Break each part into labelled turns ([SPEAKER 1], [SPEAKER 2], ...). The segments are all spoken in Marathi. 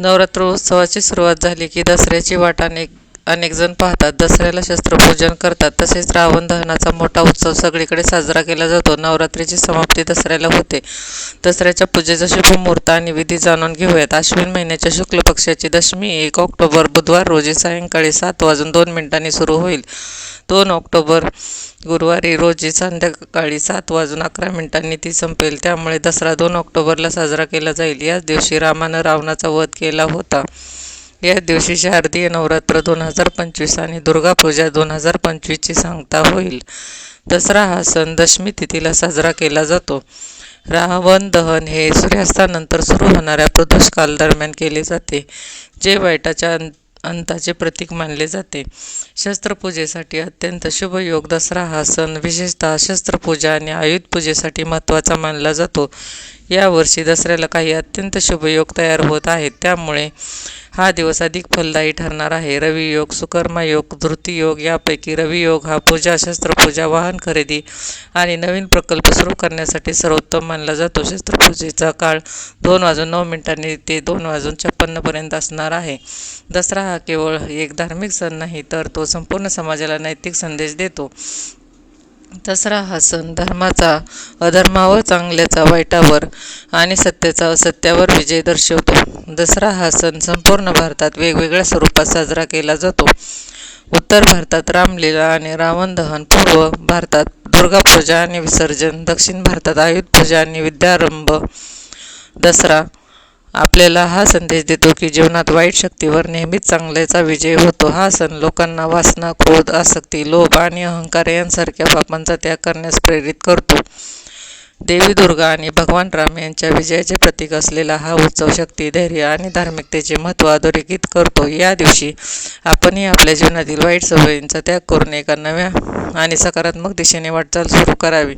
[SPEAKER 1] नवरात्र उत्सवाची सुरुवात झाली की दसऱ्याची वाट अनेक अनेकजण पाहतात. दसऱ्याला शस्त्रपूजन करतात. तसेच रावण दहनाचा मोठा उत्सव सगळीकडे साजरा केला जातो. नवरात्रीची समाप्ती दसऱ्याला होते. दसऱ्याच्या पूजेचा शुभ मुहूर्त आणि विधी जाणून घेऊयात. आश्विन महिन्याच्या शुक्ल पक्षाची दशमी एक ऑक्टोबर बुधवार रोजी सायंकाळी सात वाजून दोन मिनिटांनी सुरू होईल. दोन ऑक्टोबर गुरुवारी रोजी संध्याकाळी सात वाजून अकरा मिनिटांनी ती संपेल. त्यामुळे दसरा दोन ऑक्टोबरला साजरा केला जाईल. याच दिवशी रामानं रावणाचा वध केला होता. या दिवशी शारदीय नवरात्र दोन हजार पंचवीस आणि दुर्गापूजा दोन हजार पंचवीसची सांगता होईल. दसरा हा सण दशमी तिथीला साजरा केला जातो. रावण दहन हे सूर्यास्तानंतर सुरू होणाऱ्या प्रदोषकाल दरम्यान केले जाते. जे वाईटाच्या अंताचे प्रतीक मानले जाते. शस्त्रपूजेसाठी अत्यंत शुभ योग दसरा हा सण विशेषतः शस्त्रपूजा आणि आयुध पूजेसाठी महत्त्वाचा मानला जातो. यावर्षी दसऱ्याला काही अत्यंत शुभ योग तयार होत आहेत. त्यामुळे हा दिवस अधिक फलदायी ठरणार आहे. रवी योग सुकर्मा योग धृती योग यापैकी रवी योग हा पूजा शस्त्रपूजा वाहन खरेदी आणि नवीन प्रकल्प सुरू करण्यासाठी सर्वोत्तम मानला जातो. शस्त्रपूजेचा काळ दोन वाजून नऊ मिनिटांनी ते दोन वाजून छप्पन्नपर्यंत असणार आहे. दसरा हा केवळ एक धार्मिक सण नाही तर तो संपूर्ण समाजाला नैतिक संदेश देतो. दसरा हा सण धर्माचा अधर्मावर चांगल्याचा वाईटावर आणि सत्याचा असत्यावर विजय दर्शवतो. दसरा हा सण संपूर्ण भारतात वेगवेगळ्या स्वरूपात साजरा केला जातो. उत्तर भारतात रामलीला आणि रावण दहन पूर्व भारतात दुर्गापूजा आणि विसर्जन दक्षिण भारतात आयुध पूजा आणि विद्यारंभ दसरा आपल्याला हा संदेश देतो की जीवनात वाईट शक्तीवर नेहमीच चांगल्याचा विजय होतो. हा सण लोकांना वासना क्रोध आसक्ती लोभ आणि अहंकार यांसारख्या पापांचा त्याग करण्यास प्रेरित करतो. देवी दुर्गा आणि भगवान राम यांच्या विजयाचे प्रतीक असलेला हा उत्सव शक्ती धैर्य आणि धार्मिकतेचे महत्त्व अधोरेखित करतो. या दिवशी आपणही आपल्या जीवनातील वाईट सवयींचा त्याग करून एका नव्या आणि सकारात्मक दिशेने वाटचाल सुरू करावी.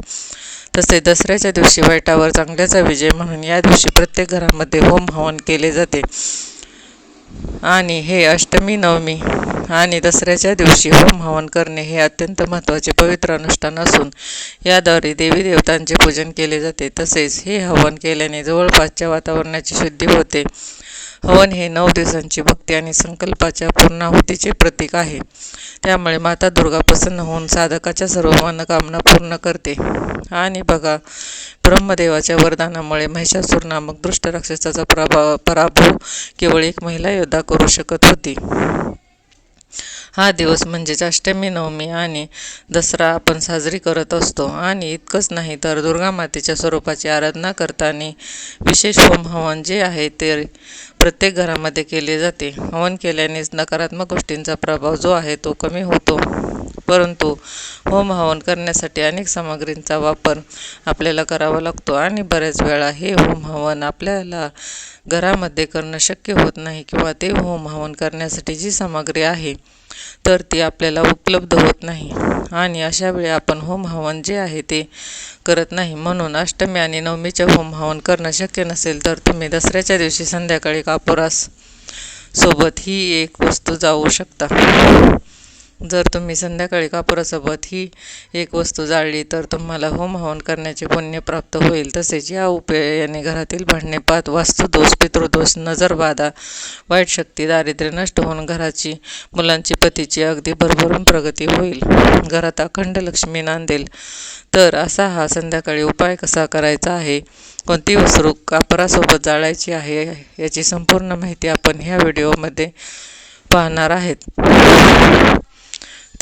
[SPEAKER 1] तसे दसऱ्याच्या दिवशी वाईटावर चांगल्याचा विजय म्हणून या दिवशी प्रत्येक घरामध्ये होम हवन केले जाते. आणि हे अष्टमी नवमी आणि दसऱ्याच्या दिवशी होम हवन करणे हे अत्यंत महत्त्वाचे पवित्र अनुष्ठान असून याद्वारे देवी देवतांचे पूजन केले जाते. तसेच हे हवन केल्याने जवळपासच्या वातावरणाची शुद्धी होते. हवन हे नऊ दिवसांची भक्ती आणि संकल्पाच्या पूर्णाहुतीचे प्रतीक आहे. त्यामुळे माता दुर्गा प्रसन्न होऊन साधकाच्या सर्व मनोकामना पूर्ण करते. आणि बघा ब्रह्मदेवाच्या वरदानामुळे महिषासूर नामक दृष्ट राक्षसाचा प्रभाव पराभव केवळ एक महिला योद्धा करू शकत होती. हा दिवस म्हणजेच अष्टमी नवमी आणि दसरा आपण साजरी करत असतो. आणि इतकंच नाही तर दुर्गा मातेच्या स्वरूपाची आराधना करताना विशेष होम हवन जे आहे ते प्रत्येक घरामध्ये केले जाते. हवन केल्यानेच नकारात्मक गोष्टींचा प्रभाव जो आहे तो कमी होतो. परंतु होम हवन करण्यासाठी अनेक सामग्रींचा वापर आपल्याला करावा लागतो आणि बऱ्याच वेळा हे होम हवन आपल्याला घरामध्ये करणं शक्य होत नाही किंवा ते होम हवन करण्यासाठी जी सामग्री आहे तर ती आपल्याला उपलब्ध होत नाही. आणि अशा वेळी आपण होम हवन जे आहे ते करत नाही. म्हणून अष्टमी आणि नवमीचे होम हवन करणं शक्य नसेल तर तुम्ही दसऱ्याच्या दिवशी संध्याकाळी कापुरास सोबत ही एक वस्तू जाऊ शकता. जर तुम्ही संध्याकाळी कापुरासोबत ही एक वस्तू जाळली तर तुम्हाला होम हवन करण्याचे पुण्य प्राप्त होईल. तसेच या उपायाने घरातील भांडणे पात वास्तुदोष पितृदोष नजरबाधा वाईट शक्ती दारिद्र्य नष्ट होऊन घराची मुलांची पतीची अगदी भरभरून प्रगती होईल. घरात अखंड लक्ष्मी नांदेल. तर असा हा संध्याकाळी उपाय कसा करायचा आहे? कोणती वस्तू कापरासोबत जाळायची आहे? याची संपूर्ण माहिती आपण ह्या व्हिडिओमध्ये पाहणार आहेत.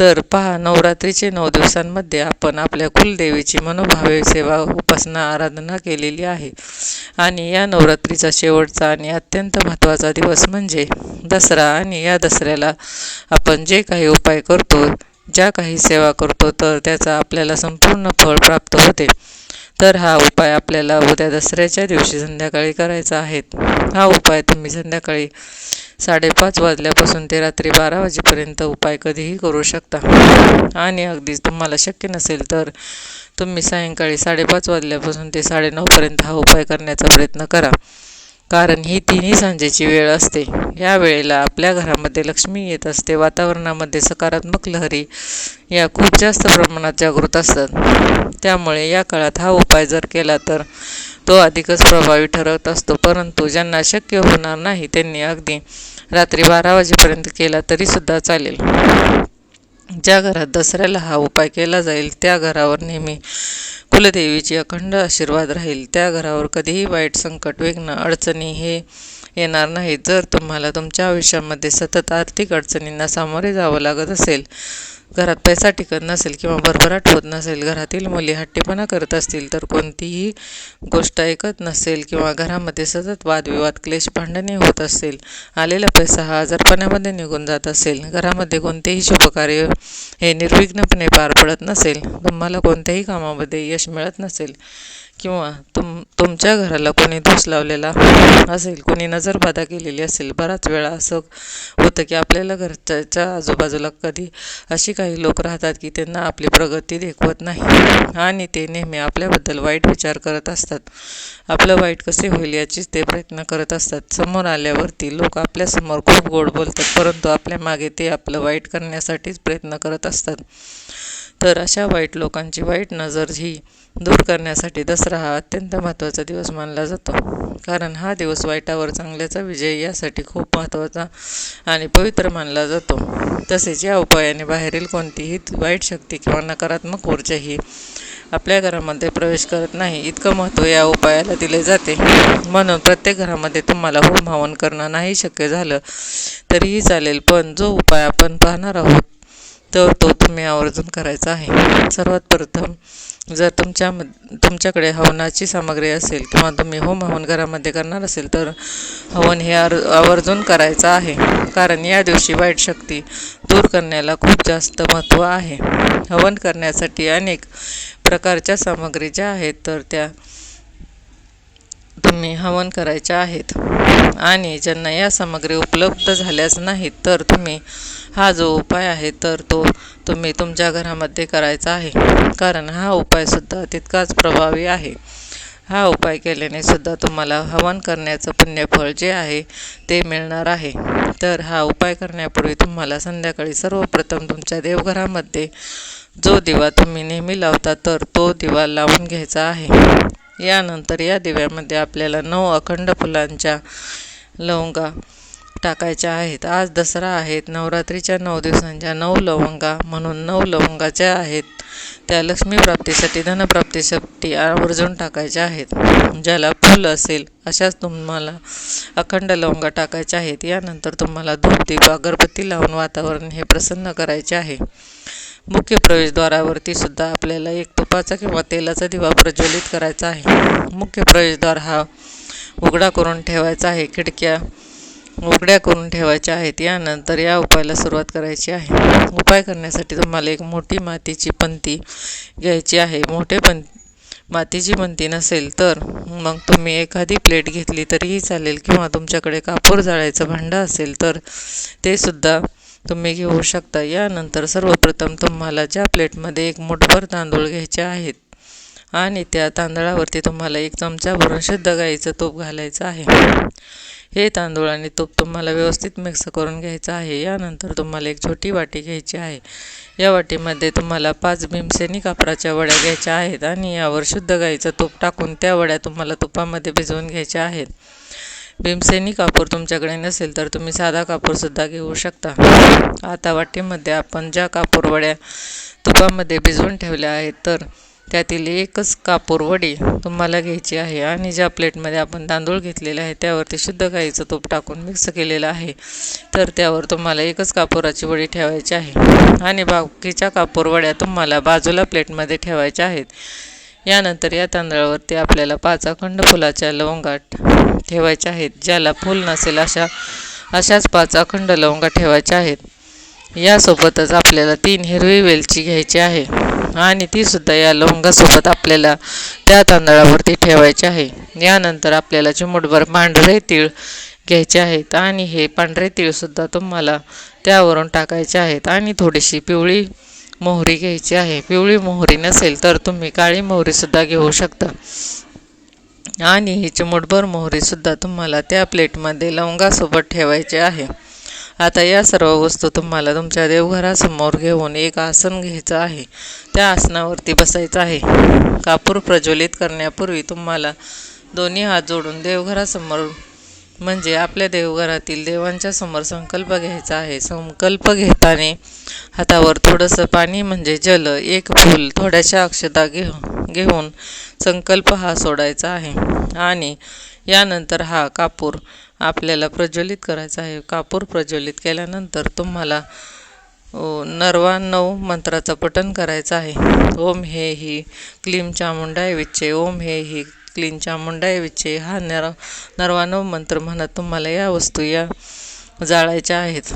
[SPEAKER 1] तर पहा नवरात्रीचे नऊ दिवसांमध्ये आपण आपल्या कुलदेवीची मनोभावे सेवा उपासना आराधना केलेली आहे. आणि या नवरात्रीचा शेवटचा आणि अत्यंत महत्त्वाचा दिवस म्हणजे दसरा. आणि या दसऱ्याला आपण जे काही उपाय करतो ज्या काही सेवा करतो तर त्याचा आपल्याला संपूर्ण फळ प्राप्त होते. तर हा उपाय आपल्याला उद्या दसऱ्याच्या दिवशी संध्याकाळी करायचा आहे. हा उपाय तुम्ही संध्याकाळी साडेपाच वाजल्यापासून ते रात्री बारा वाजेपर्यंत उपाय कधीही करू शकता. आणि अगदीच तुम्हाला शक्य नसेल तर तुम्ही सायंकाळी साडेपाच वाजल्यापासून ते साडेनऊपर्यंत हा उपाय करण्याचा प्रयत्न करा. कारण ही तिन्ही सांजेची वेळ असते. या वेळेला आपल्या घरामध्ये लक्ष्मी येत असते. वातावरणामध्ये सकारात्मक लहरी या खूप जास्त प्रमाणात जागृत असतात. त्यामुळे या काळात हा उपाय जर केला तर तो अधिकच प्रभावी ठरत असतो. परंतु ज्यांना शक्य होणार नाही त्यांनी अगदी रात्री बारा वाजेपर्यंत केला तरीसुद्धा चालेल. ज्या घरात दसऱ्याला हा उपाय केला जाईल त्या घरावर नेहमी कुलदेवीची अखंड आशीर्वाद राहील. त्या घरावर कधीही वाईट संकट विघ्न अडचणी हे येणार नाही जर तुम्हाला तुमच्या आयुष्यामध्ये सतत आर्थिक अडचणींना सामोरे जावं लागत असेल घरात पैसा टिकत नसेल किंवा भरभराट होत नसेल घरातील मुली हट्टीपणा करत असतील तर कोणतीही गोष्ट ऐकत नसेल किंवा घरामध्ये सतत वादविवाद क्लेश भांडणे होत असेल आलेला पैसा हा आजारपणामध्ये निघून जात असेल घरामध्ये कोणतेही शुभकार्य हे निर्विघ्नपणे पार पडत नसेल तुम्हाला कोणत्याही कामामध्ये यश मिळत नसेल किंवा तुम तुमच्या घराला कोणी धूस लावलेला असेल कोणी नजरबाधा केलेली असेल बराच वेळा असं होतं की आपल्याला घरच्या आजूबाजूला कधी अशी काही लोक राहतात की त्यांना आपली प्रगती देखवत नाही. आणि ते नेहमी आपल्याबद्दल वाईट विचार करत असतात. आपलं वाईट कसे होईल याचीच ते प्रयत्न करत असतात. समोर आल्यावरती लोक आपल्यासमोर खूप गोड बोलतात परंतु आपल्या मागे ते आपलं वाईट करण्यासाठीच प्रयत्न करत असतात. तर अशा वाईट लोकांची वाईट नजर ही दूर करण्यासाठी दसरा हा अत्यंत महत्त्वाचा दिवस मानला जातो. कारण हा दिवस वाईटावर चांगल्याचा विजय यासाठी खूप महत्त्वाचा आणि पवित्र मानला जातो. तसेच या उपायाने बाहेरील कोणतीही वाईट शक्ती किंवा नकारात्मक ऊर्जा ही आपल्या घरामध्ये प्रवेश करत नाही. इतकं महत्त्व या उपायाला दिले जाते. म्हणून प्रत्येक घरामध्ये तुम्हाला होम हवन करणं नाही शक्य झालं तरीही चालेल. पण जो उपाय आपण पाहणार आहोत तर तो तुम्ही आवर्जून करायचा आहे. सर्वात प्रथम जर तुमच्या तुमच्याकडे हवनाची सामग्री असेल किंवा तुम्ही होम हवन घरामध्ये करणार असेल तर हवन हे आर आवर्जून करायचं आहे. कारण या दिवशी वाईट शक्ती दूर करण्याला खूप जास्त महत्त्व आहे. हवन करण्यासाठी अनेक प्रकारच्या सामग्री ज्या आहेत तर त्या तुम्ही हवन करायच्या आहेत. आणि ज्यांना या सामग्री उपलब्ध झाल्याच नाहीत तर तुम्ही हा जो उपाय आहे तर तो तुम्ही तुमच्या घरामध्ये करायचा आहे. कारण हा उपायसुद्धा तितकाच प्रभावी आहे. हा उपाय केल्याने सुद्धा तुम्हाला हवन करण्याचं पुण्यफळ जे आहे ते मिळणार आहे. तर हा उपाय करण्यापूर्वी तुम्हाला संध्याकाळी सर्वप्रथम तुमच्या देवघरामध्ये जो दिवा तुम्ही नेहमी लावता तर तो दिवा लावून घ्यायचा आहे. यानंतर या दिव्यामध्ये आपल्याला नऊ अखंड फुलांच्या लवंगा टाकायच्या आहेत. आज दसरा आहेत नवरात्रीच्या नऊ दिवसांच्या नऊ लवंगा म्हणून नऊ लवंगाच्या आहेत त्या लक्ष्मीप्राप्तीसाठी धनप्राप्तीसाठी आवर्जून टाकायच्या आहेत. ज्याला फुल असेल अशाच तुम्हाला अखंड लवंगा टाकायच्या आहेत. यानंतर तुम्हाला धूप दीप अगरबत्ती लावून वातावरण हे प्रसन्न करायचे आहे. मुख्य प्रवेशद्वारावरती सुद्धा आपल्याला एक तुपाचा किंवा तेलाचा दिवा प्रज्वलित करायचा आहे. मुख्य प्रवेशद्वार हा उघडा करून ठेवायचा आहे. खिडक्या उघड्या करून ठेवायच्या आहेत. यानंतर या उपायाला सुरुवात करायची आहे. उपाय करण्यासाठी तुम्हाला एक मोठी मातीची पंती घ्यायची आहे. मोठे पण मातीची पंती नसेल तर मग तुम्ही एखादी प्लेट घेतली तरीही चालेल किंवा तुमच्याकडे कापूर जाळायचं भांडं असेल तर ते सुद्धा तुम्ही घेऊ शकता. यानंतर सर्वप्रथम तुम्हाला ज्या प्लेटमध्ये एक मुठभर तांदूळ घ्यायचे आहेत आणि त्या तांदळावरती तुम्हाला एक चमचा भरून शुद्ध गाईचं तूप घालायचं आहे. हे तांदूळ आणि तूप तुम्हाला व्यवस्थित मिक्स करून घ्यायचं आहे. यानंतर तुम्हाला एक छोटी वाटी घ्यायची आहे. या वाटीमध्ये तुम्हाला पाच भीमसेनी कापराच्या वड्या घ्यायच्या आहेत आणि यावर शुद्ध गाईचं तूप टाकून त्या वड्या तुम्हाला तुपामध्ये भिजवून घ्यायच्या आहेत. भीमसेनी कापूर तुमच्याकडे नसेल तर तुम्ही साधा कापूरसुद्धा घेऊ शकता. आता वाटीमध्ये आपण ज्या कापूरवड्या तुपामध्ये भिजवून ठेवल्या आहेत तर त्यातील एकच कापूर वडी तुम्हाला घ्यायची आहे आणि ज्या प्लेटमध्ये आपण तांदूळ घेतलेले आहे त्यावरती शुद्ध गाईचं तूप टाकून मिक्स केलेलं आहे तर त्यावर तुम्हाला एकच कापूराची वडी ठेवायची आहे. आणि बाकीच्या कापूर वड्या तुम्हाला बाजूला प्लेटमध्ये ठेवायच्या आहेत. यानंतर या तांदळावरती आपल्याला पाच अखंड फुलाच्या लवंगाट ठेवायच्या आहेत. ज्याला फूल नसेल अशा अशाच पाच अखंड लवंगा ठेवायच्या आहेत. यासोबतच आपल्याला तीन हिरवी वेलची घ्यायची आहे. आणि तीसुद्धा या लवंगासोबत आपल्याला त्या तांदळावरती ठेवायचे आहे. यानंतर आपल्याला चिमूटभर पांढरे तीळ घ्यायचे आहेत. आणि हे पांढरे तीळसुद्धा तुम्हाला त्यावरून टाकायचे आहेत. आणि थोडीशी पिवळी मोहरी घ्यायची आहे. पिवळी मोहरी नसेल तर तुम्ही काळी मोहरीसुद्धा घेऊ शकता. आणि ही चिमूटभर मोहरीसुद्धा तुम्हाला त्या प्लेटमध्ये लवंगासोबत ठेवायचे आहे. आता या सर्व वस्तू तुम्हाला तुमच्या देवघरासमोर घेऊन एक आसन घ्यायचं आहे. त्या आसनावरती बसायचं आहे. कापूर प्रज्वलित करण्यापूर्वी तुम्हाला दोन्ही हात जोडून देवघरासमोर म्हणजे आपल्या देवघरातील देवांच्या समोर संकल्प घ्यायचा आहे. संकल्प घेताना हातावर थोडंसं पाणी म्हणजे जल एक फूल थोड्याशा अक्षता घेऊ घेऊन संकल्प हा सोडायचा आहे. आणि यानंतर हा कापूर आपल्याला प्रज्वलित करायचा आहे. कापूर प्रज्वलित केल्यानंतर तुम्हाला नरवा नऊ मंत्राचं पठण करायचं आहे. ओम हे ही क्लीम चामुंडाय विच्चे ओम हे ही क्लीन चामुंडाऐवजी हा नर नरवानव मंत्र म्हणत तुम्हाला या वस्तू या जाळायच्या आहेत.